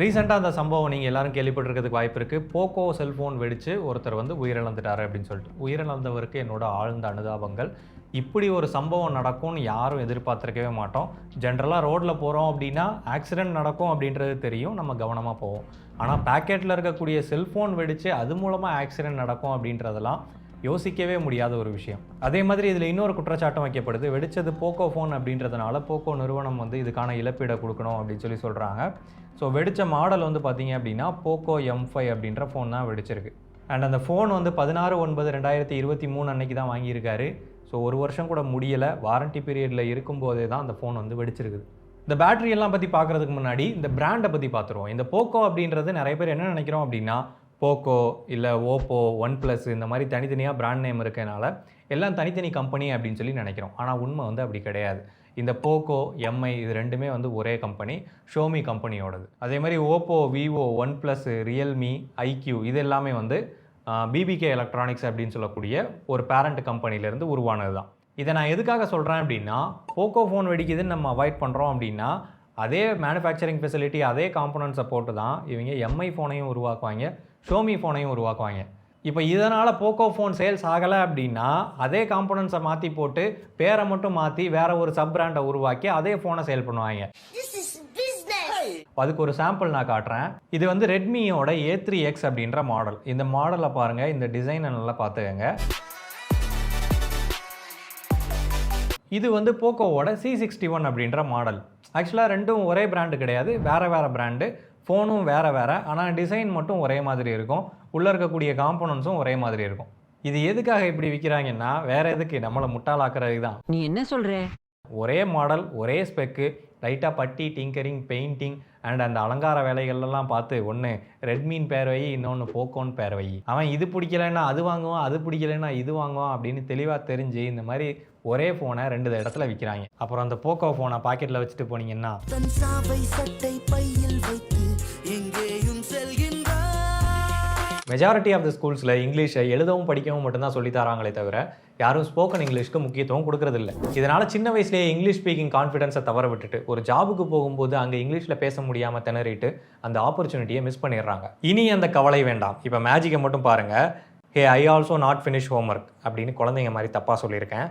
ரீசெண்டாக அந்த சம்பவம் நீங்கள் எல்லாரும் கேள்விப்பட்டிருக்கிறதுக்கு வாய்ப்பு இருக்குது போக்கோ செல்ஃபோன் வெடித்து ஒருத்தர் வந்து உயிரிழந்துட்டாரு அப்படின்னு சொல்லிட்டு. உயிரிழந்தவருக்கு என்னோட ஆழ்ந்த அனுதாபங்கள். இப்படி ஒரு சம்பவம் நடக்கும்னு யாரும் எதிர்பார்த்துருக்கவே மாட்டோம். ஜென்ரலாக ரோட்டில் போகிறோம் அப்படின்னா ஆக்சிடென்ட் நடக்கும் அப்படின்றது தெரியும். நம்ம கவனமாக போவோம். ஆனால் பேக்கெட்டில் இருக்கக்கூடிய செல்ஃபோன் வெடித்து அது மூலமாக ஆக்சிடென்ட் நடக்கும் அப்படின்றதெல்லாம் யோசிக்கவே முடியாத ஒரு விஷயம். அதே மாதிரி இதில் இன்னொரு குற்றச்சாட்டம் வைக்கப்படுது. வெடித்தது போக்கோ ஃபோன் அப்படின்றதுனால போக்கோ நிறுவனம் வந்து இதுக்கான இழப்பீடை கொடுக்கணும் அப்படின்னு சொல்லி சொல்கிறாங்க ஸோ வெடித்த மாடல் வந்து பார்த்தீங்க அப்படின்னா போக்கோ எம் ஃபைவ் அப்படின்ற ஃபோன் தான் வெடிச்சிருக்கு. அண்ட் அந்த ஃபோன் வந்து பதினாறு ஒன்பது ரெண்டாயிரத்தி இருபத்தி மூணு அன்னைக்கு தான் வாங்கியிருக்காரு. ஸோ ஒரு வருஷம் கூட முடியலை. வாரண்டி பீரியடில் இருக்கும்போதே தான் அந்த ஃபோன் வந்து வெடிச்சிருக்குது. இந்த பேட்டரி எல்லாம் பற்றி பார்க்குறதுக்கு முன்னாடி இந்த பிராண்டை பற்றி பார்த்துருவோம் இந்த போக்கோ அப்படின்றது நிறைய பேர் என்ன நினைக்கிறோம் அப்படின்னா போக்கோ இல்லை ஓப்போ ஒன் ப்ளஸ் இந்த மாதிரி தனித்தனியாக பிராண்ட் நேம் இருக்கனால எல்லாம் தனித்தனி கம்பெனி அப்படின்னு சொல்லி நினைக்கிறோம். ஆனால் உண்மை வந்து அப்படி கிடையாது. இந்த போக்கோ எம்ஐ இது ரெண்டுமே வந்து ஒரே கம்பெனி ஷோமி கம்பெனியோடது அதே மாதிரி Oppo Vivo one plus Realme iQOO இது எல்லாமே வந்து பிபிகே எலக்ட்ரானிக்ஸ் அப்படின்னு சொல்லக்கூடிய ஒரு பேரண்ட் கம்பெனிலேருந்து உருவானது தான் இதை நான் எதுக்காக சொல்கிறேன் அப்படின்னா போக்கோ ஃபோன் வெடிக்குதுன்னு நம்ம அவாய்ட் பண்ணுறோம் அப்படின்னா அதே மேனுஃபேக்சரிங் ஃபெசிலிட்டி அதே காம்பனன்ட்ஸை போட்டு தான் இவங்க எம்ஐ ஃபோனையும் உருவாக்குவாங்க. ஷோமி ஃபோனையும் உருவாக்குவாங்க. இப்போ இதனால் போக்கோ ஃபோன் சேல்ஸ் ஆகலை அப்படின்னா அதே காம்பனன்ட்ஸை மாற்றி போட்டு பேரை மட்டும் மாற்றி வேற ஒரு சப் பிராண்டை உருவாக்கி அதே ஃபோனை சேல் பண்ணுவாங்க. This is business. அதுக்கு ஒரு சாம்பிள் நான் காட்டுறேன். இது வந்து ரெட்மியோட ஏ த்ரீ எக்ஸ் அப்படின்ற மாடல் இந்த மாடலை பாருங்கள் இந்த டிசைனை நல்லா பார்த்துக்கங்க. இது வந்து போக்கோவோட சி சிக்ஸ்டி ஒன் அப்படின்ற மாடல் ஆக்சுவலாக ரெண்டும் ஒரே பிராண்டு கிடையாது வேறு வேறு பிராண்டு ஃபோனும் வேறு வேறு ஆனால் டிசைன் மட்டும் ஒரே மாதிரி இருக்கும். உள்ளே இருக்கக்கூடிய காம்போனன்ட்ஸும் ஒரே மாதிரி இருக்கும். இது எதுக்காக இப்படி விற்கிறாங்கன்னா வேறு எதுக்கு? நம்மளை முட்டாளாக்குறதுக்கு தான். நீ என்ன சொல்ற? ஒரே மாடல் ஒரே ஸ்பெக்கு லைட்டாக பட்டி டிங்கரிங் பெயிண்டிங் அண்ட் அந்த அலங்கார வேலைகள்லாம் பார்த்து ஒன்று ரெட்மின் பேர் வை இன்னொன்று போக்கோன் பேர் வை. அவன் இது பிடிக்கலைன்னா அது வாங்குவான் அது பிடிக்கலைன்னா இது வாங்குவான் அப்படின்னு தெளிவாக தெரிஞ்சு இந்த மாதிரி ஒரே ஃபோனை ரெண்டு இடத்துல விற்கிறாங்க அப்புறம் அந்த போக்கோ ஃபோனை பாக்கெட்டில் வச்சுட்டு போனீங்கன்னா மெஜாரிட்டி ஆஃப் த ஸ்கூல்ஸில் இங்கிலீஷை எழுதவும் படிக்கவும் மட்டும்தான் சொல்லித் தராங்களே தவிர யாரும் ஸ்போக்கன் இங்கிலீஷ்க்கு முக்கியத்துவம் கொடுக்கறதில்ல. இதனால் சின்ன வயசுலேயே இங்கிலீஷ் ஸ்பீக்கிங் கான்ஃபிடன்ஸை தவற விட்டுட்டு ஒரு ஜாபுக்கு போகும்போது அங்கே இங்கிலீஷில் பேச முடியாமல் திணறிட்டு அந்த ஆப்பர்ச்சுனிட்டியை மிஸ் பண்ணிடுறாங்க. இனி அந்த கவலை வேண்டாம். இப்போ மேஜிக்கை மட்டும் பாருங்கள் hey I also not finish home work அப்படின்னு குழந்தைங்க மாதிரி தப்பாக சொல்லியிருக்கேன்.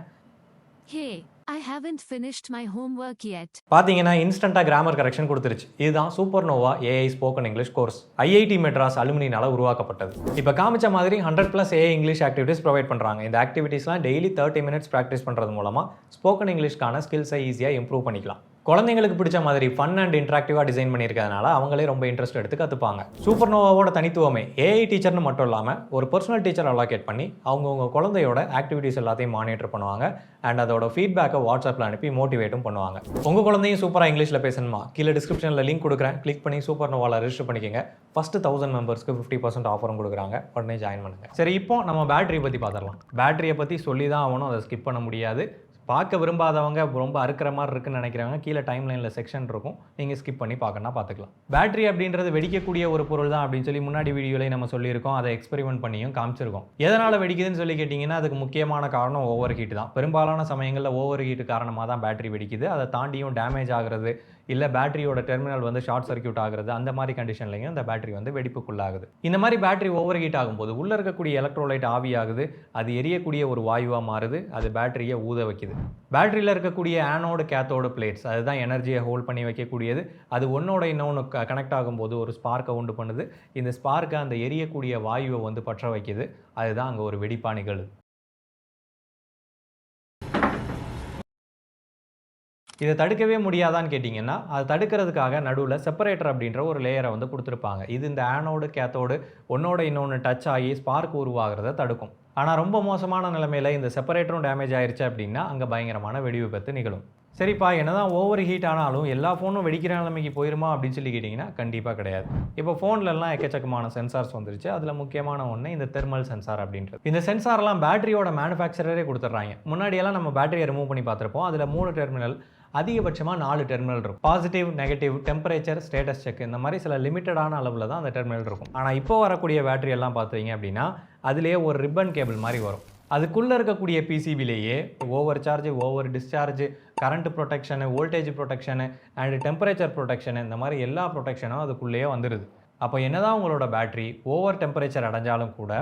Hey, I haven't finished my homework yet. பார்த்தீங்கன்னா இன்ஸ்டண்ட்டாக கிராமர் கரெக்ஷன் கொடுத்துருச்சு. இதுதான் super Nova AI spoken English course IIT Madras அலுமினினால உருவாக்கப்பட்டது. இப்போ காமிச்ச மாதிரி hundred plus AI English activities provide பண்ணுறாங்க இந்த ஆக்டிவிட்டீஸ்லாம் டெய்லி தேர்ட்டி மினிட்ஸ் ப்ராக்டிஸ் பண்ணுறது மூலமாக ஸ்போக்கன் இங்கிலீஷ்க்கான ஸ்கில்ஸை ஈஸியாக இம்ப்ரூவ் பண்ணிக்கலாம். குழந்தைங்களுக்கு பிடிச்ச மாதிரி ஃபன் அண்ட் இன்ட்ராக்டிவாக டிசைன் பண்ணியிருக்கிறதுனால அவங்களே ரொம்ப இன்ட்ரெஸ்ட் எடுத்து கற்றுப்பாங்க சூப்பர் நோவாவோட தனித்துவமே ஏஐ டீச்சர்னு மட்டும் இல்லாமல் ஒரு பர்சனல் டீச்சர் அலோகேட் பண்ணி அவங்கவுங்க குழந்தையோட ஆக்டிவிட்டீஸ் எல்லாத்தையும் மானிட்டர் பண்ணுவாங்க. அண்ட் அதோட ஃபீட்பேக்கை வாட்ஸ்அப்பில் அனுப்பி மோட்டிவேட்டும் பண்ணுவாங்க. உங்கள் குழந்தையும் சூப்பராக இங்கிலீஷில் பேசணுமா? கீழே டிஸ்கிரிப்ஷனில் லிங்க் கொடுக்குறேன். கிளிக் பண்ணி சூப்பர் நோவாவில் ரிஜிஸ்டர் பண்ணிக்கோங்க ஃபஸ்ட்டு தௌசண்ட் மெம்பர்ஸ்க்கு ஃபிஃப்டி பர்சன்ட் ஆஃபரும் கொடுக்குறாங்க. உடனே ஜாயின் பண்ணுங்கள் சரி இப்போ நம்ம பேட்டரியை பற்றி பார்த்துடலாம். பேட்டரியை பற்றி சொல்லி தான் ஆகணும். அதை ஸ்கிப் பண்ண முடியாது. பார்க்க விரும்பாதவங்க ரொம்ப அறுக்கிற மாதிரி இருக்குன்னு நினைக்கிறவங்க கீழே டைம் லைனில் செக்ஷன் இருக்கும். நீங்கள் ஸ்கிப் பண்ணி பார்க்கணும்னா பார்த்துக்கலாம். பேட்டரி அப்படின்றது வெடிக்கக்கூடிய ஒரு பொருள் தான் அப்படின்னு சொல்லி முன்னாடி வீடியோலேயே நம்ம சொல்லியிருக்கோம். அதை எக்ஸ்பெரிமெண்ட் பண்ணியும் காமிச்சிருக்கோம். எதனால் வெடிக்குதுன்னு சொல்லி கேட்டிங்கன்னா அதுக்கு முக்கியமான காரணம் ஓவர் ஹீட் தான். பெரும்பாலான சமயங்களில் ஓவர் ஹீட் காரணமாக தான் பேட்டரி வெடிக்குது. அதை தாண்டியும் டேமேஜ் ஆகுறது இல்லை பேட்டரியோட டெர்மினல் வந்து ஷார்ட் சர்க்யூட் ஆகுறது அந்த மாதிரி கண்டிஷன்லையும் இந்த பேட்டரி வந்து வெடிப்புக்குள்ளாகுது. இந்த மாதிரி பேட்டரி ஓவர் ஹீட் ஆகும்போது உள்ளே இருக்கக்கூடிய எலக்ட்ரோலைட் ஆவியாகுது அது எரியக்கூடிய ஒரு வாயுவாக மாறுது அது பேட்டரியை ஊத வைக்குது. பேட்டரியில் இருக்கக்கூடிய ஆனோடு கேத்தோடு பிளேட்ஸ் அதுதான் எனர்ஜியை ஹோல்ட் பண்ணி வைக்கக்கூடியது. அது ஒன்னோட இன்னொன்று கனெக்ட் ஆகும்போது ஒரு ஸ்பார்க்கை உண்டு பண்ணுது. இந்த ஸ்பார்க்கை அந்த எரியக்கூடிய வாயுவை வந்து பற்ற வைக்குது. அதுதான் அங்கே ஒரு வெடிப்பா நிகழுது. இதை தடுக்கவே முடியாதான்னு கேட்டிங்கன்னா அதை தடுக்கிறதுக்காக நடுவில் செப்பரேட்டர் அப்படின்ற ஒரு லேயரை வந்து கொடுத்துருப்பாங்க. இது இந்த ஆனோடு கேத்தோடு ஒன்னோட இன்னொன்று டச் ஆகி ஸ்பார்க் உருவாகிறத தடுக்கும். ஆனால் ரொம்ப மோசமான நிலைமையில் இந்த செப்பரேட்டரும் டேமேஜ் ஆயிடுச்சு அப்படின்னா அங்கே பயங்கரமான வெடி விபத்து நிகழும். சரிப்பா என்னதான் ஓவர் ஹீட் ஆனாலும் எல்லா ஃபோனும் வெடிக்கிற நிலைமைக்கு போயிருமா அப்படின்னு சொல்லி கேட்டிங்கன்னா கண்டிப்பாக கிடையாது. இப்போ ஃபோன்லலாம் எக்கச்சக்கமான சென்சார்ஸ் வந்துருச்சு. அதில் முக்கியமான ஒன்று இந்த தெர்மல் சென்சார் அப்படின்றது. இந்த சென்சார்லாம் பேட்டரியோட மேனுஃபேக்சரரே கொடுத்துட்றாங்க. முன்னாடியெல்லாம் நம்ம பேட்டரியை ரிமூவ் பண்ணி பார்த்துருப்போம். அதில் மூணு டெர்மினல் அதிகபட்சமாக நாலு டெர்மினல் இருக்கும். Positive negative temperature status check இந்த மாதிரி சில லிமிட்டடான அளவில் தான் அந்த டெர்மினல் இருக்கும். ஆனால் இப்போ வரக்கூடிய பேட்டரி எல்லாம் பார்த்தீங்க அப்படின்னா அதுலேயே ஒரு ரிப்பன் கேபிள் மாதிரி வரும். அதுக்குள்ளே இருக்கக்கூடிய பிசிபிலேயே over charge over discharge current protection voltage protection and temperature protection இந்த மாதிரி எல்லா ப்ரொடெக்ஷனும் அதுக்குள்ளேயே வந்துடுது அப்போ என்னதான் உங்களோட பேட்டரி ஓவர் டெம்பரேச்சர் அடைஞ்சாலும் கூட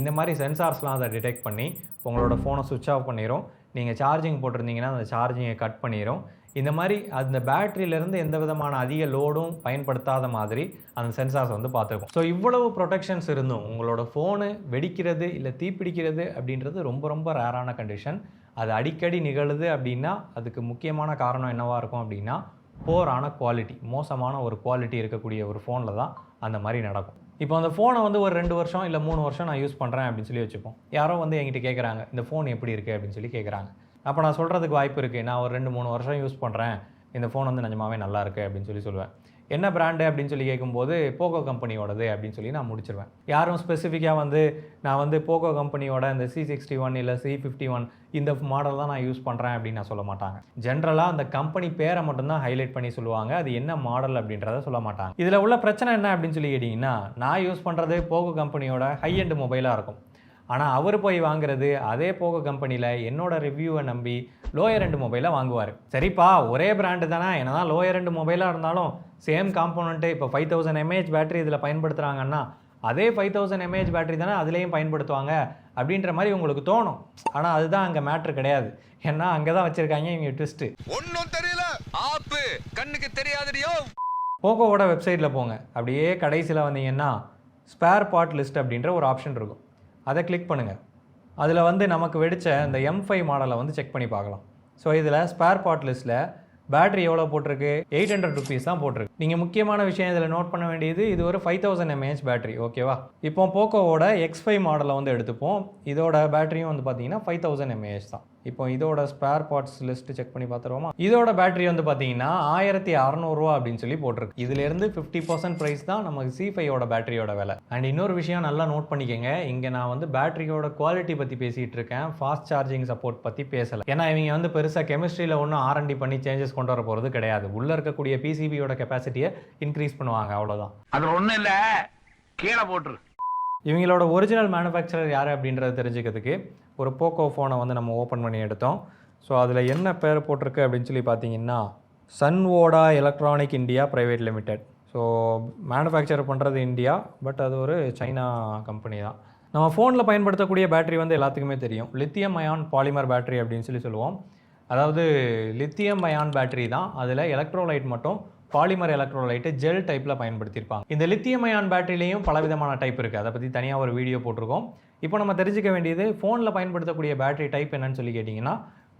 இந்த மாதிரி சென்சார்ஸ்லாம் அதை டிடெக்ட் பண்ணி உங்களோட ஃபோனை சுவிட்ச் ஆஃப் பண்ணிடும் நீங்கள் சார்ஜிங் போட்டிருந்தீங்கன்னா அந்த சார்ஜிங்கை கட் பண்ணிடும் இந்த மாதிரி அந்த பேட்டரியிலேருந்து எந்த விதமான அதிக லோடும் பயன்படுத்தாத மாதிரி அந்த சென்சார்ஸ் வந்து பார்த்துருக்கும். ஸோ இவ்வளவு ப்ரொடெக்ஷன்ஸ் இருந்தும் உங்களோட ஃபோனு வெடிக்கிறது இல்லை தீப்பிடிக்கிறது அப்படின்றது ரொம்ப ரொம்ப ரேரான கண்டிஷன் அது அடிக்கடி நிகழுது அப்படின்னா அதுக்கு முக்கியமான காரணம் என்னவாக இருக்கும் அப்படின்னா போரான குவாலிட்டி மோசமான ஒரு குவாலிட்டி இருக்கக்கூடிய ஒரு ஃபோனில் தான் அந்த மாதிரி நடக்கும். இப்போ அந்த ஃபோனை வந்து ஒரு ரெண்டு வருஷம் இல்லை மூணு வருஷம் நான் யூஸ் பண்ணுறேன் அப்படின்னு சொல்லி வச்சுப்போம். யாரோ வந்து என்கிட்ட கேட்குறாங்க இந்த ஃபோன் எப்படி இருக்குது அப்படின்னு சொல்லி கேட்குறாங்க அப்போ நான் சொல்கிறதுக்கு வாய்ப்பு இருக்குது நான் ஒரு ரெண்டு மூணு வருஷம் யூஸ் பண்ணுறேன் இந்த ஃபோன் வந்து நிஜமாவே நல்லா இருக்குது அப்படின்னு சொல்லி சொல்லுவேன். என்ன பிராண்டு அப்படின்னு சொல்லி கேட்கும்போது போகோ கம்பெனியோடது அப்படின்னு சொல்லி நான் முடிச்சிருவேன். யாரும் ஸ்பெசிஃபிக்காக வந்து நான் வந்து போகோ கம்பெனியோட இந்த சி சிக்ஸ்டி ஒன் இல்லை சி ஃபிஃப்டி ஒன் இந்த மாடல் தான் நான் யூஸ் பண்ணுறேன் அப்படின்னு நான் சொல்ல மாட்டாங்க. ஜென்ரலாக அந்த கம்பெனி பேரை மட்டும்தான் ஹைலைட் பண்ணி சொல்லுவாங்க. அது என்ன மாடல் அப்படின்றத சொல்ல மாட்டாங்க. இதில் உள்ள பிரச்சனை என்ன அப்படின்னு சொல்லி கேட்டிங்கன்னா நான் யூஸ் பண்ணுறது போகோ கம்பெனியோட ஹை எண்ட் மொபைலாக இருக்கும். ஆனால் அவர் போய் வாங்குறது அதே போகோ கம்பெனியில் என்னோட ரிவ்யூவை நம்பி லோயர் ரெண்டு மொபைலை வாங்குவார். சரிப்பா ஒரே பிராண்டு தானே என்னதான் லோயர் ரெண்டு மொபைலாக இருந்தாலும் சேம் காம்போனண்ட்டு இப்போ ஃபைவ் தௌசண்ட் எம்ஏஹெச் பேட்டரி இதில் பயன்படுத்துகிறாங்கன்னா அதே ஃபைவ் தௌசண்ட் எம்ஏஹெச் பேட்டரி தானே அதுலேயும் பயன்படுத்துவாங்க அப்படின்ற மாதிரி உங்களுக்கு தோணும். ஆனால் அதுதான் அங்கே மேட்ரு கிடையாது. ஏன்னா அங்கே தான் வச்சுருக்காங்க இவங்க ட்விஸ்ட்டு ஒன்னும் தெரியல. ஆப்பு. கண்ணுக்கு தெரியாதடியோ. போகோவோட வெப்சைட்டில் போங்க. அப்படியே கடைசியில் வந்தீங்கன்னா ஸ்பேர் பார்ட் லிஸ்ட் அப்படின்ற ஒரு ஆப்ஷன் இருக்கும். அதை கிளிக் பண்ணுங்கள் அதில் வந்து நமக்கு வெடித்த இந்த எம் ஃபைவ் மாடலை வந்து செக் பண்ணி பார்க்கலாம். ஸோ இதில் ஸ்பேர் பார்ட் லிஸ்ட்டில் பேட்டரி எவ்வளோ போட்டிருக்கு? எயிட் ஹண்ட்ரட் ருபீஸ் தான் போட்டிருக்கு. நீங்கள் முக்கியமான விஷயம் இதில் நோட் பண்ண வேண்டியது இது ஒரு ஃபைவ் தௌசண்ட் எம்ஏஹெச் பேட்டரி ஓகேவா இப்போ போக்கோவோட எக்ஸ் ஃபைவ் மாடலை வந்து எடுத்துப்போம். இதோட பேட்டரியும் வந்து பார்த்தீங்கன்னா ஃபைவ் தௌசண்ட் எம்ஏஹெச் தான். இப்போ இதோட ஸ்பேர் பார்ட்ஸ் லிஸ்ட் செக் பண்ணி பார்த்துருவோமா? இதோட பேட்டரி வந்து பார்த்தீங்கன்னா ஆயிரத்தி அறநூறுவா அப்படின்னு சொல்லி போட்டிருக்கு. இதுலேருந்து ஃபிஃப்டி பர்சன்ட் ப்ரைஸ் தான் நமக்கு சி ஃபைவோட பேட்டரியோட விலை. அண்ட் இன்னொரு விஷயம் நல்லா நோட் பண்ணிக்கங்க. இங்கே நான் வந்து பேட்டரியோட குவாலிட்டி பற்றி பேசிகிட்டு இருக்கேன். ஃபாஸ்ட் சார்ஜிங் சப்போர்ட் பற்றி பேசலை. ஏன்னா இவங்க வந்து பெருசாக கெமிஸ்ட்ரியில் ஒன்றும் ஆர்என்டி பண்ணி சேஞ்சஸ் கொண்டு வர போகிறது கிடையாது. உள்ளே இருக்கக்கூடிய பிசிபியோட கெப்பாசிட்டியை இன்க்ரீஸ் பண்ணுவாங்க அவ்வளோதான் அது ஒண்ணும் இல்ல. கீழே போட்டுரு. இவங்களோட ஒரிஜினல் மேனுஃபேக்சரர் யார் அப்படின்றத தெரிஞ்சுக்கிறதுக்கு ஒரு போக்கோ ஃபோனை வந்து நம்ம ஓப்பன் பண்ணி எடுத்தோம். ஸோ அதில் என்ன பேர் போட்டிருக்கு அப்படின்னு சொல்லி பார்த்தீங்கன்னா Sunwoda electronic India private limited so manufacture பண்ணுறது இந்தியா பட் அது ஒரு சைனா கம்பெனி தான். நம்ம ஃபோனில் பயன்படுத்தக்கூடிய பேட்டரி வந்து எல்லாத்துக்குமே தெரியும். லித்தியம் அயான் பாலிமர் பேட்டரி அப்படின்னு சொல்லி சொல்லுவோம். அதாவது லித்தியம் அயான் பேட்டரி தான். அதில் எலக்ட்ரோலைட் மட்டும் பாலிமர் எலக்ட்ரோலைட்டு ஜெல் டைப்பில் பயன்படுத்தியிருப்பாங்க. இந்த லித்தியம் அயான் பேட்டரிலையும் பலவிதமான டைப் இருக்குது அதை பற்றி தனியாக ஒரு வீடியோ போட்டிருக்கோம். இப்போ நம்ம தெரிஞ்சுக்க வேண்டியது ஃபோனில் பயன்படுத்தக்கூடிய பேட்டரி டைப் என்னன்னு சொல்லி கேட்டிங்கன்னா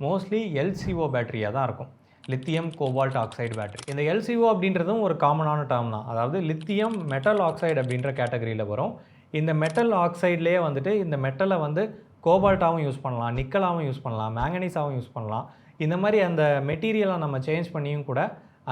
மோஸ்ட்லி எல்சிஓ பேட்டரியாக தான் இருக்கும். லித்தியம் கோபால்ட் ஆக்சைடு பேட்டரி இந்த எல்சிஓ அப்படின்றதும் ஒரு காமனான டேர்ம் தான். அதாவது லித்தியம் மெட்டல் ஆக்சைடு அப்படின்ற கேட்டகரியில் வரும். இந்த மெட்டல் ஆக்சைட்லேயே வந்துட்டு இந்த மெட்டலை வந்து கோபால்ட்டாகவும் யூஸ் பண்ணலாம் நிக்கலாகவும் யூஸ் பண்ணலாம் மேங்கனீஸாகவும் யூஸ் பண்ணலாம். இந்த மாதிரி அந்த மெட்டீரியலை நம்ம சேஞ்ச் பண்ணியும் கூட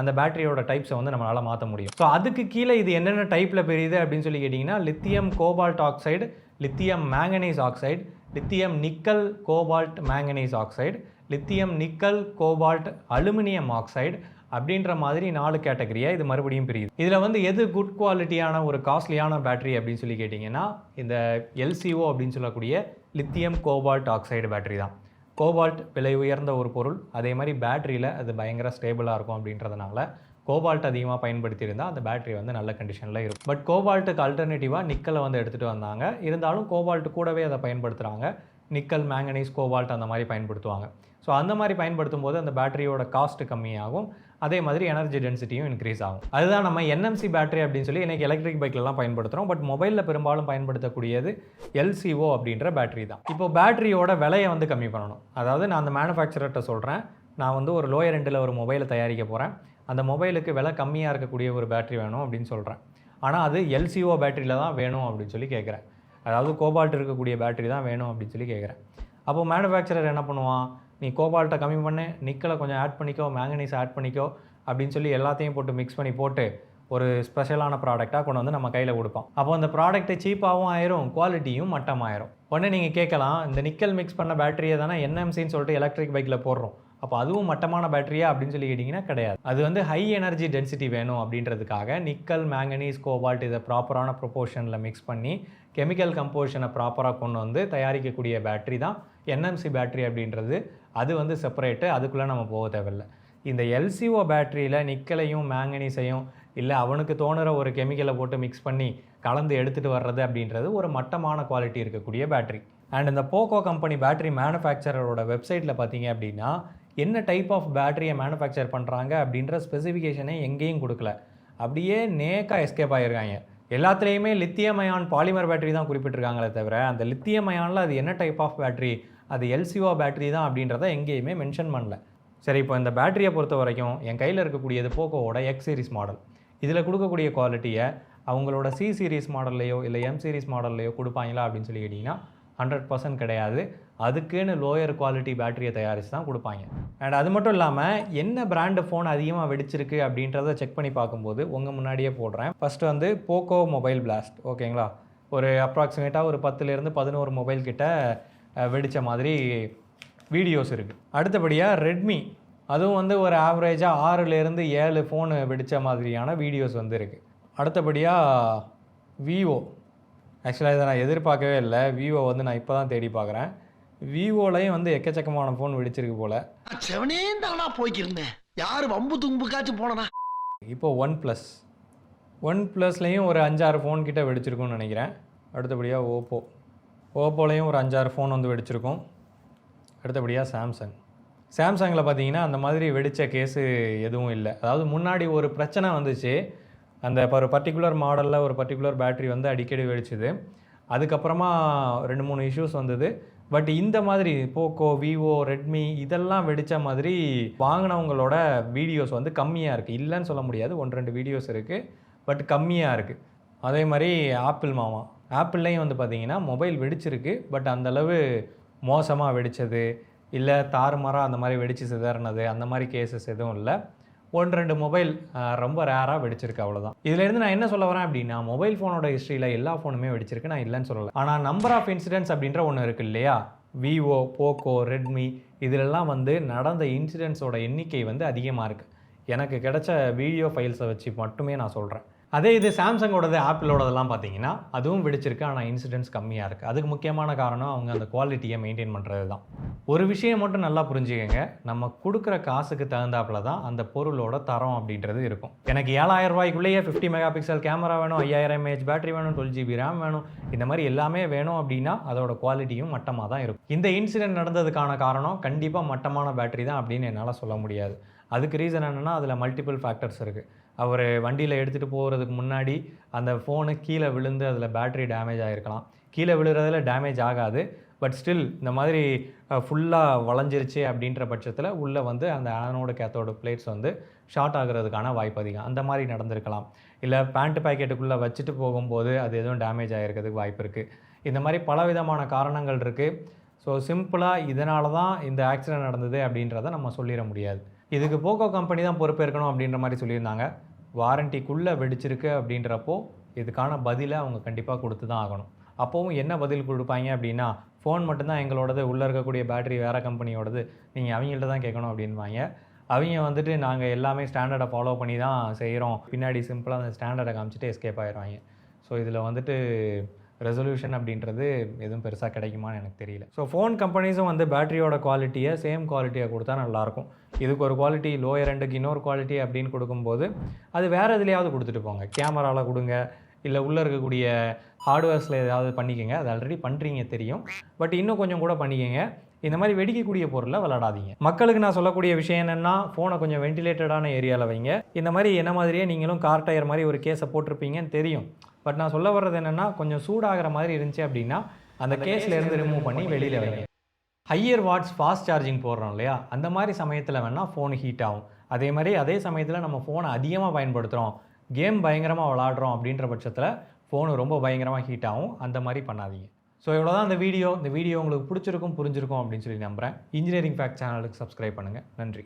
அந்த பேட்டரியோட டைப்ஸை வந்து நம்மளால் மாற்ற முடியும். ஸோ அதுக்கு கீழே இது என்னென்ன டைப்பில் பெரியது அப்படின்னு சொல்லி கேட்டிங்கன்னா lithium cobalt oxide lithium manganese oxide lithium nickel cobalt manganese oxide lithium nickel cobalt aluminium oxide அப்படின்ற மாதிரி நாலு கேட்டகரியாக இது மறுபடியும் பிரியுது. இதில் வந்து எது குட் குவாலிட்டியான ஒரு காஸ்ட்லியான பேட்டரி அப்படின்னு சொல்லி கேட்டிங்கன்னா இந்த எல்சிஓ அப்படின்னு சொல்லக்கூடிய லித்தியம் கோபால்ட் ஆக்சைடு பேட்டரி தான். கோபால்ட் விலை உயர்ந்த ஒரு பொருள். அதே மாதிரி பேட்டரியில் அது பயங்கர ஸ்டேபிளாக இருக்கும் அப்படின்றதுனால கோபால்ட் அதிகமாக பயன்படுத்தியிருந்தால் அந்த பேட்டரி வந்து நல்ல கண்டிஷனில் இருக்கும். பட் கோபால்ட்டுக்கு அல்டர்னேட்டிவாக நிக்கலை வந்து எடுத்துகிட்டு வந்தாங்க. இருந்தாலும் கோபால்ட் கூடவே அதை பயன்படுத்துகிறாங்க நிக்கல் மேங்கனீஸ் கோபால்ட் அந்த மாதிரி பயன்படுத்துவாங்க. ஸோ அந்த மாதிரி பயன்படுத்தும் போது அந்த பேட்டரியோட காஸ்ட்டு கம்மியாகும். அதே மாதிரி எனர்ஜி டென்சிட்டியும் இன்க்ரீஸ் ஆகும். அதுதான் நம்ம என்எம்சி பேட்டரி அப்படின்னு சொல்லி இன்றைக்கி எலக்ட்ரிக் பைக்லலாம் பயன்படுத்துகிறோம் பட் மொபைலில் பெரும்பாலும் பயன்படுத்தக்கூடியது எல்சிஓ அப்படின்ற பேட்டரி தான். இப்போ பேட்டரியோட விலையை வந்து கம்மி பண்ணணும். அதாவது நான் அந்த மேனுஃபேக்சரர்கிட்ட சொல்கிறேன் நான் வந்து ஒரு லோயர் எண்டில் ஒரு மொபைலை தயாரிக்க போகிறேன் அந்த மொபைலுக்கு விலை கம்மியாக இருக்கக்கூடிய ஒரு பேட்டரி வேணும் அப்படின்னு சொல்கிறேன் ஆனால் அது எல்சிஓ பேட்டரியில் தான் வேணும் அப்படின்னு சொல்லி கேட்குறேன் அதாவது கோபால்ட் இருக்கக்கூடிய பேட்டரி தான் வேணும் அப்படின்னு சொல்லி கேட்குறேன் அப்போ மேனுஃபேக்சரர் என்ன பண்ணுவான்? நீ கோபால்ட்டை கம்மி பண்ணு நிக்கலை கொஞ்சம் ஆட் பண்ணிக்கோ மேங்கனீஸ் ஆட் பண்ணிக்கோ அப்படின்னு சொல்லி எல்லாத்தையும் போட்டு மிக்ஸ் பண்ணி போட்டு ஒரு ஸ்பெஷலான ப்ராடக்டாக கொண்டு வந்து நம்ம கையில் கொடுப்போம். அப்போ அந்த ப்ராடக்ட்டு சீப்பாகவும் ஆயிரும் குவாலிட்டியும் மட்டமாயிரும். உடனே நீங்கள் கேட்கலாம் இந்த நிக்கல் மிக்ஸ் பண்ண பேட்டரியை தானே என்எம்சின்னு சொல்லிட்டு எலக்ட்ரிக் பைக்கில் போடுறோம். அப்போ அதுவும் மட்டமான பேட்டரியா அப்படின்னு சொல்லி கேட்டிங்கன்னா கிடையாது. அது வந்து ஹை எனர்ஜி டென்சிட்டி வேணும் அப்படின்றதுக்காக நிக்கல் மேங்கனீஸ் கோபால்ட் இதை ப்ராப்பரான ப்ரொபோர்ஷனில் மிக்ஸ் பண்ணி கெமிக்கல் கம்போஷனை ப்ராப்பராக கொண்டு வந்து தயாரிக்கக்கூடிய பேட்டரி தான் என்எம்சி பேட்ரி அப்படின்றது அது வந்து செப்பரேட்டு அதுக்குள்ளே நம்ம போக தேவையில்லை. இந்த எல்சிஓ பேட்டரியில் நிக்கலையும் மேங்கனீஸையும் இல்லை அவனுக்கு தோணுற ஒரு கெமிக்கலை போட்டு மிக்ஸ் பண்ணி கலந்து எடுத்துகிட்டு வர்றது அப்படின்றது ஒரு மட்டமான குவாலிட்டி இருக்கக்கூடிய பேட்டரி. அண்ட் இந்த போக்கோ கம்பெனி பேட்டரி மேனுஃபேக்சரரோட வெப்சைட்டில் பார்த்தீங்க அப்படின்னா என்ன டைப் ஆஃப் பேட்டரியை மேனுஃபேக்சர் பண்ணுறாங்க அப்படின்ற ஸ்பெசிஃபிகேஷனே எங்கேயும் கொடுக்கல. அப்படியே நேக்காக எஸ்கேப் ஆகிருக்காங்க எல்லாத்துலேயுமே லித்தியம் அயான் பாலிமர் பேட்டரி தான் குறிப்பிட்டிருக்காங்களே தவிர அந்த லித்தியம் அயானில் அது என்ன டைப் ஆஃப் பேட்டரி அது எல்சிஓ பேட்டரி தான் அப்படின்றத எங்கேயுமே மென்ஷன் பண்ணல. சரி இப்போ இந்த பேட்டரியை பொறுத்த வரைக்கும் என் கையில் இருக்கக்கூடியது போக்கோவோட எக்ஸ் சீரிஸ் மாடல் இதில் கொடுக்கக்கூடிய குவாலிட்டியை அவங்களோட சி சீரிஸ் மாடல்லையோ இல்லை எம் சீரிஸ் மாடல்லையோ கொடுப்பாங்களா அப்படின்னு சொல்லி கேட்டிங்கன்னா ஹண்ட்ரட் பர்சன்ட் கிடையாது. அதுக்குன்னு லோயர் குவாலிட்டி பேட்டரியை தயாரித்து தான் கொடுப்பாங்க. அண்ட் அது மட்டும் இல்லாமல் என்ன பிராண்டு ஃபோன் அதிகமாக வெடிச்சிருக்கு அப்படின்றத செக் பண்ணி பார்க்கும்போது உங்கள் முன்னாடியே போடுறேன். ஃபஸ்ட்டு வந்து போக்கோ மொபைல் பிளாஸ்ட் ஓகேங்களா ஒரு அப்ராக்சிமேட்டாக ஒரு பத்துலேருந்து பதினோரு மொபைல் கிட்ட வெடித்த மாதிரி வீடியோஸ் இருக்குது அடுத்தபடியாக ரெட்மி அதுவும் வந்து ஒரு ஆவரேஜாக ஆறுலேருந்து ஏழு ஃபோனு வெடித்த மாதிரியான வீடியோஸ் வந்து இருக்குது அடுத்தபடியாக விவோ ஆக்சுவலாக இதை நான் எதிர்பார்க்கவே இல்லை. விவோ வந்து நான் இப்போ தான் தேடி பார்க்குறேன். விவோலையும் வந்து எக்கச்சக்கமான ஃபோன் வெடிச்சிருக்கு போல். செவனே தானா போய்க்கிருந்தேன். யாரு வம்பு தும்புக்காச்சும் போனனா? இப்போ ஒன் ப்ளஸ் ஒன் ப்ளஸ்லேயும் ஒரு அஞ்சாறு ஃபோன் கிட்ட வெடிச்சிருக்கும்னு நினைக்கிறேன். அடுத்தபடியாக ஓப்போ. ஓப்போலையும் ஒரு அஞ்சாறு ஃபோன் வந்து வெடிச்சிருக்கும். அடுத்தபடியாக சாம்சங். சாம்சங்கில் பார்த்தீங்கன்னா அந்த மாதிரி வெடித்த கேஸு எதுவும் இல்லை. அதாவது முன்னாடி ஒரு பிரச்சனை வந்துச்சு. அந்த இப்போ ஒரு பர்டிகுலர் மாடலில் ஒரு பர்டிகுலர் பேட்டரி வந்து அடிக்கடி வெடிச்சுது. அதுக்கப்புறமா ரெண்டு மூணு இஷ்யூஸ் வந்தது. பட் இந்த மாதிரி போக்கோ விவோ ரெட்மி இதெல்லாம் வெடித்த மாதிரி வாங்கினவங்களோட வீடியோஸ் வந்து கம்மியாக இருக்குது இல்லைன்னு சொல்ல முடியாது. ஒன்று ரெண்டு வீடியோஸ் இருக்குது பட் கம்மியாக இருக்குது அதே மாதிரி ஆப்பிள் மாமா. ஆப்பிள்லேயும் வந்து பார்த்தீங்கன்னா மொபைல் வெடிச்சிருக்கு. பட் அந்தளவு மோசமாக வெடித்தது இல்லை தாறுமாறாக அந்த மாதிரி வெடித்து சிதறினது அந்த மாதிரி கேசஸ் எதுவும் இல்லை. ஒன்று ரெண்டு மொபைல் ரொம்ப ரேராக வெடிச்சிருக்கு அவ்வளோதான் இதுலேருந்து நான் என்ன சொல்ல வரேன் அப்படின்னா மொபைல் ஃபோனோட ஹிஸ்ட்ரியில் எல்லா ஃபோனுமே வெடிச்சிருக்கு நான் இல்லைன்னு சொல்லலை. ஆனால் நம்பர் ஆஃப் இன்சிடென்ட்ஸ் அப்படின்ற ஒன்று இருக்கு இல்லையா? விவோ போக்கோ ரெட்மி இதிலெல்லாம் வந்து நடந்த இன்சிடென்ட்ஸோட எண்ணிக்கை வந்து அதிகமாக இருக்குது எனக்கு கிடைச்ச வீடியோ ஃபைல்ஸை வச்சு மட்டுமே நான் சொல்கிறேன் அதே இது சாம்சங்கோடது ஆப்பிளோடதெல்லாம் பார்த்தீங்கன்னா அதுவும் வெடிச்சிருக்கு. ஆனால் இன்சிடென்ட்ஸ் கம்மியாக இருக்குது அதுக்கு முக்கியமான காரணம் அவங்க அந்த குவாலிட்டியை மெயின்டைன் பண்ணுறது தான் ஒரு விஷயம் மட்டும் நல்லா புரிஞ்சுக்கங்க. நம்ம கொடுக்குற காசுக்கு தகுந்தாப்புல தான் அந்த பொருளோட தரம் அப்படின்றது இருக்கும். எனக்கு ஏழாயிரம் ரூபாய்க்குள்ளேயே ஃபிஃப்டி மெகா பிக்சல் கேமரா வேணும் ஐயாயிரம் எம்ஏஹெச் பேட்டரி வேணும் டுவெல் ஜிபி ரேம் வேணும். இந்த மாதிரி எல்லாமே வேணும் அப்படின்னா அதோட குவாலிட்டியும் மட்டமாக தான் இருக்கும். இந்த இன்சிடென்ட் நடந்ததுக்கான காரணம் கண்டிப்பாக மட்டமான பேட்டரி தான் அப்படின்னு என்னால் சொல்ல முடியாது. அதுக்கு ரீசன் என்னென்னா அதில் மல்டிபிள் ஃபேக்டர்ஸ் இருக்குது அவர் வண்டியில் எடுத்துகிட்டு போகிறதுக்கு முன்னாடி அந்த ஃபோனு கீழே விழுந்து அதில் பேட்டரி டேமேஜ் ஆகிருக்கலாம் கீழே விழுறதுல டேமேஜ் ஆகாது. பட் ஸ்டில் இந்த மாதிரி ஃபுல்லாக வளைஞ்சிருச்சு அப்படின்ற பட்சத்தில் உள்ளே வந்து அந்த ஆனோட கேத்தோட பிளேட்ஸ் வந்து ஷார்ட் ஆகிறதுக்கான வாய்ப்பு அதிகம். அந்த மாதிரி நடந்திருக்கலாம். இல்லை பேண்ட் பாக்கெட்டுக்குள்ளே வச்சுட்டு போகும்போது அது எதுவும் டேமேஜ் ஆகிருக்கிறதுக்கு வாய்ப்பு இருக்குது இந்த மாதிரி பல விதமான காரணங்கள் இருக்குது ஸோ சிம்பிளாக இதனால தான் இந்த ஆக்சிடென்ட் நடந்தது அப்படின்றத நம்ம சொல்லிட முடியாது. இதுக்கு போக்கோ கம்பெனி தான் பொறுப்பேற்கணும் அப்படின்ற மாதிரி சொல்லியிருந்தாங்க. வாரண்டிக்குள்ளே வெடிச்சிருக்கு அப்படின்றப்போ இதுக்கான பதிலை அவங்க கண்டிப்பாக கொடுத்து தான் ஆகணும். அப்போவும் என்ன பதில் கொடுப்பாங்க அப்படின்னா ஃபோன் மட்டும்தான் எங்களோடது உள்ளே இருக்கக்கூடிய பேட்டரி வேறு கம்பெனியோடது. நீங்கள் அவங்கள்ட்ட தான் கேட்கணும் அப்படின்வாங்க அவங்க வந்துட்டு நாங்கள் எல்லாமே ஸ்டாண்டர்டை ஃபாலோ பண்ணி தான் செய்கிறோம் பின்னாடி சிம்பிளாக அந்த ஸ்டாண்டர்டை காமிச்சிட்டு எஸ்கேப் ஆயிடுவாங்க. ஸோ இதில் வந்துட்டு ரெசல்யூஷன் அப்படின்றது எதுவும் பெருசாக கிடைக்குமான்னு எனக்கு தெரியல. ஸோ ஃபோன் கம்பெனிஸும் வந்து பேட்டரியோட குவாலிட்டியை சேம் குவாலிட்டியை கொடுத்தா நல்லாயிருக்கும். இதுக்கு ஒரு குவாலிட்டி லோயர் ரெண்டுக்கு இன்னொரு குவாலிட்டி அப்படின்னு கொடுக்கும்போது அது வேறு எதுலையாவது கொடுத்துட்டு போங்க. கேமராவில் கொடுங்க. இல்லை உள்ளே இருக்கக்கூடிய ஹார்ட்வேர்ஸில் ஏதாவது பண்ணிக்கோங்க. அது ஆல்ரெடி பண்ணுறீங்க தெரியும். பட் இன்னும் கொஞ்சம் கூட பண்ணிக்கோங்க. இந்த மாதிரி வெடிக்கக்கூடிய பொருளை விளாடாதீங்க மக்களுக்கு நான் சொல்லக்கூடிய விஷயம் என்னென்னா ஃபோனை கொஞ்சம் வென்டிலேட்டடான ஏரியாவில் வைங்க. இந்த மாதிரி என்ன மாதிரியே நீங்களும் கார் டயர் மாதிரி ஒரு கேஸை போட்டிருப்பீங்கன்னு தெரியும். பட் நான் சொல்ல வர்றது என்னென்னா கொஞ்சம் சூடாகிற மாதிரி இருந்துச்சு அப்படின்னா அந்த கேஸில் இருந்து ரிமூவ் பண்ணி வெளியில் வைங்க. ஹையர் வாட்ஸ் ஃபாஸ்ட் சார்ஜிங் போடுறோம் இல்லையா? அந்த மாதிரி சமயத்தில் வேணால் ஃபோன் ஹீட் ஆகும். அதே மாதிரி அதே சமயத்தில் நம்ம ஃபோனை அதிகமாக பயன்படுத்துகிறோம் கேம் பயங்கரமாக விளாடுறோம் அப்படின்ற பட்சத்தில் ஃபோனு ரொம்ப பயங்கரமாக ஹீட் ஆகும். அந்த மாதிரி பண்ணாதீங்க. ஸோ இவ்வளோ தான் இந்த வீடியோ. இந்த வீடியோ உங்களுக்கு பிடிச்சிருக்கும் புரிஞ்சிருக்கும் அப்படின்னு சொல்லி நம்புகிறேன் இன்ஜினியரிங் ஃபேக்ட் சேனலுக்கு சப்ஸ்கிரைப் பண்ணுங்கள் நன்றி.